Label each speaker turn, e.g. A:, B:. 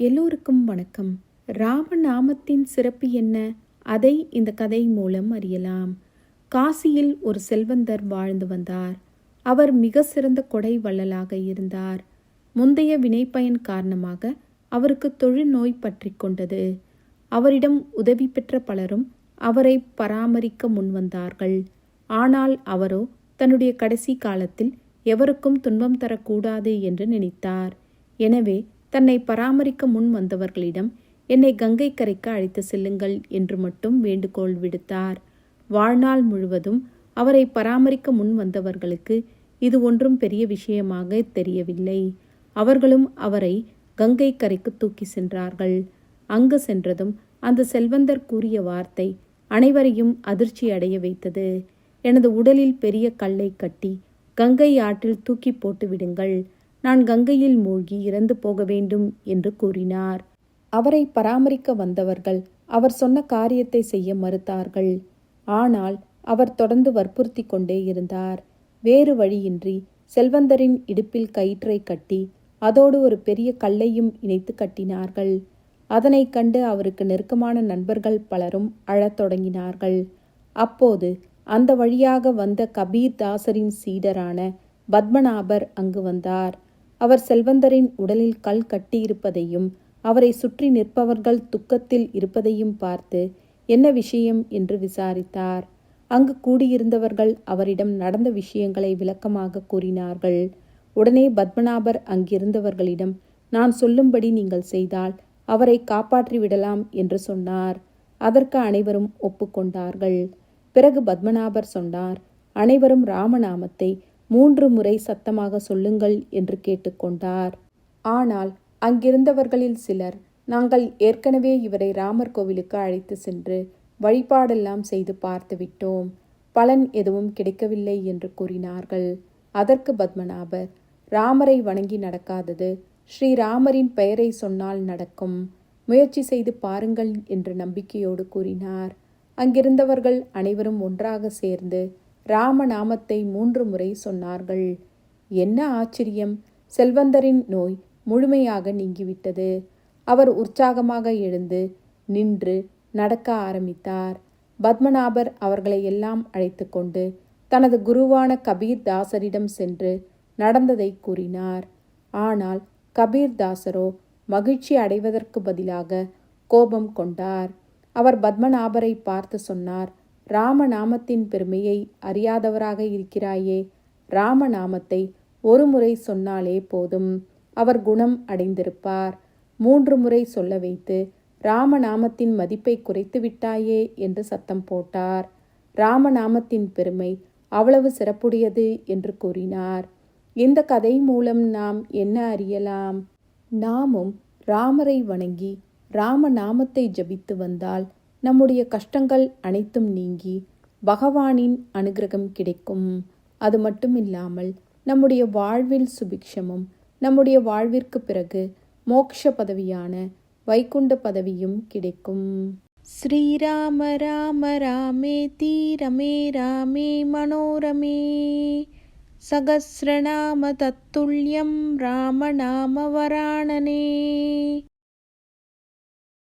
A: எல்லோருக்கும் வணக்கம். ராமநாமத்தின் சிறப்பு என்ன? அதை இந்த கதை மூலம் அறியலாம். காசியில் ஒரு செல்வந்தர் வாழ்ந்து வந்தார். அவர் மிக சிறந்த கொடை வள்ளலாக இருந்தார். முந்தைய வினைப்பயன் காரணமாக அவருக்கு தொழுநோய் பற்றி கொண்டது. அவரிடம் உதவி பெற்ற பலரும் அவரை பராமரிக்க முன்வந்தார்கள் ஆனால் அவரோ தன்னுடைய கடைசி காலத்தில் எவருக்கும் துன்பம் தரக்கூடாது என்று நினைத்தார். எனவே தன்னை பராமரிக்க முன் வந்தவர்களிடம் என்னை கங்கை கரைக்கு அழைத்து செல்லுங்கள் என்று மட்டும் வேண்டுகோள் விடுத்தார். வாழ்நாள் முழுவதும் அவரை பராமரிக்க முன் வந்தவர்களுக்கு இது ஒன்றும் பெரிய விஷயமாக தெரியவில்லை. அவர்களும் அவரை கங்கை கரைக்கு தூக்கி சென்றார்கள். அங்கு சென்றதும் அந்த செல்வந்தர் கூறிய வார்த்தை அனைவரையும் அதிர்ச்சி அடைய வைத்தது. எனது உடலில் பெரிய கல்லை கட்டி கங்கை ஆற்றில் தூக்கி போட்டு விடுங்கள் நான் கங்கையில் மூழ்கி இறந்து போக வேண்டும் என்று கூறினார். அவரை பராமரிக்க வந்தவர்கள் அவர் சொன்ன காரியத்தை செய்ய மறுத்தார்கள். ஆனால் அவர் தொடர்ந்து வற்புறுத்தி கொண்டே இருந்தார். வேறு வழியின்றி செல்வந்தரின் இடுப்பில் கயிற்றை கட்டி அதோடு ஒரு பெரிய கல்லையும் இணைத்து கட்டினார்கள். அதனை கண்டு அவருக்கு நெருக்கமான நண்பர்கள் பலரும் அழத் தொடங்கினார்கள். அப்போது அந்த வழியாக வந்த கபீர் தாசரின் சீடரான பத்மநாபர் அங்கு வந்தார். அவர் செல்வந்தரின் உடலில் கல் கட்டியிருப்பதையும் அவரை சுற்றி நிற்பவர்கள் துக்கத்தில் இருப்பதையும் பார்த்து என்ன விஷயம்? என்று விசாரித்தார். அங்கு கூடியிருந்தவர்கள் அவரிடம் நடந்த விஷயங்களை விளக்கமாக கூறினார்கள். உடனே பத்மநாபர் அங்கிருந்தவர்களிடம் நான் சொல்லும்படி நீங்கள் செய்தால் அவரை காப்பாற்றி விடலாம் என்று சொன்னார். அதற்கு அனைவரும் ஒப்புக்கொண்டார்கள். பிறகு பத்மநாபர் சொன்னார் அனைவரும் ராமநாமத்தை மூன்று முறை சத்தமாக சொல்லுங்கள் என்று கேட்டுக்கொண்டார். ஆனால் அங்கிருந்தவர்களில் சிலர் நாங்கள் ஏற்கனவே இவரை ராமர் கோவிலுக்கு அழைத்து சென்று வழிபாடெல்லாம் செய்து பார்த்துவிட்டோம் பலன் எதுவும் கிடைக்கவில்லை என்று கூறினார்கள். அதற்கு பத்மநாபர் ராமரை வணங்கி நடக்காதது. ஸ்ரீராமரின் பெயரை சொன்னால் நடக்கும். முயற்சி செய்து பாருங்கள் என்று நம்பிக்கையோடு கூறினார். அங்கிருந்தவர்கள் அனைவரும் ஒன்றாக சேர்ந்து ராமநாமத்தை மூன்று முறை சொன்னார்கள். என்ன ஆச்சரியம்? செல்வந்தரின் நோய் முழுமையாக நீங்கிவிட்டது. அவர் உற்சாகமாக எழுந்து நின்று நடக்க ஆரம்பித்தார். பத்மநாபர் அவர்களை எல்லாம் அழைத்து கொண்டு தனது குருவான கபீர் தாசரிடம் சென்று நடந்ததை கூறினார். ஆனால் கபீர் தாசரோ மகிழ்ச்சி அடைவதற்கு பதிலாக கோபம் கொண்டார். அவர் பத்மநாபரை பார்த்து சொன்னார் ராமநாமத்தின் பெருமையை அறியாதவராக இருக்கிறாயே ராமநாமத்தை ஒரு முறை சொன்னாலே போதும். அவர் குணம் அடைந்திருப்பார். மூன்று முறை சொல்ல வைத்து ராமநாமத்தின் மதிப்பை குறைத்து விட்டாயே என்று சத்தம் போட்டார். ராமநாமத்தின் பெருமை அவ்வளவு சிறப்புடையது என்று கூறினார். இந்த கதை மூலம் நாம் என்ன அறியலாம்? நாமும் ராமரை வணங்கி ராமநாமத்தை ஜபித்து வந்தால் நம்முடைய கஷ்டங்கள் அனைத்தும் நீங்கி பகவானின் அனுகிரகம் கிடைக்கும். அது மட்டும் இல்லாமல் நம்முடைய வாழ்வில் சுபிக்ஷமும் நம்முடைய வாழ்விற்கு பிறகு மோக்ஷ பதவியான வைகுண்ட பதவியும் கிடைக்கும். ஸ்ரீராம ராம ராமே தீரமே ராமே மனோரமே. சகசிரநாம தத்துல்யம் ராமநாம வராணனே.